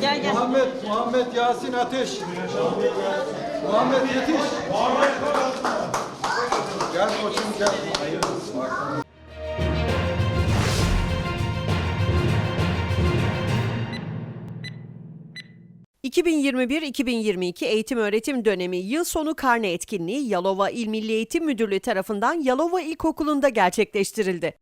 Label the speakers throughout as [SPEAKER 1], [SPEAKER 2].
[SPEAKER 1] Gel gel.
[SPEAKER 2] Muhammed, Muhammed Yasin Ateş. Muhammed yetiş. Gel koçum gel.
[SPEAKER 3] 2021-2022 eğitim öğretim dönemi yıl sonu karne etkinliği Yalova İl Milli Eğitim Müdürlüğü tarafından Yalova İlkokulu'nda gerçekleştirildi.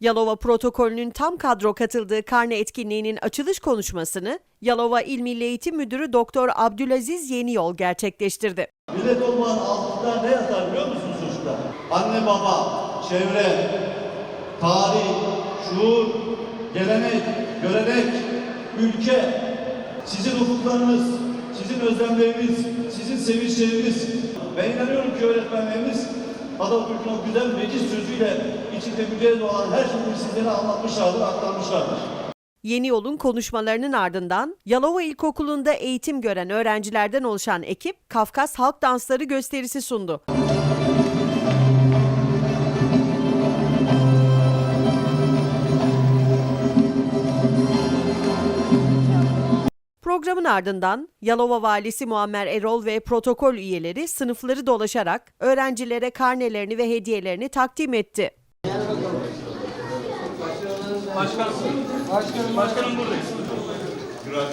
[SPEAKER 3] Yalova protokolünün tam kadro katıldığı karne etkinliğinin açılış konuşmasını Yalova İl Milli Eğitim Müdürü Doktor Abdülaziz Yeniyol gerçekleştirdi.
[SPEAKER 4] Millet olmanın altında ne yatar biliyor musunuz çocuklar? Anne baba, çevre, tarih, şuur, gelenek, görenek, ülke, sizin ufuklarınız, sizin özlemleriniz, sizin sevinçleriniz. Ben inanıyorum ki öğretmenlerimiz Atatürk'ün o güzel meclis sözüyle içinde mücadele olan her şeyi sizlere anlatmışlardır, aktarmışlardır.
[SPEAKER 3] Yeni yolun konuşmalarının ardından Yalova İlkokulu'nda eğitim gören öğrencilerden oluşan ekip Kafkas Halk Dansları gösterisi sundu. Programın ardından Yalova Valisi Muammer Erol ve protokol üyeleri sınıfları dolaşarak öğrencilere karnelerini ve hediyelerini takdim etti. Başkan. Başkanım. Başkanım buradayız. Güzel.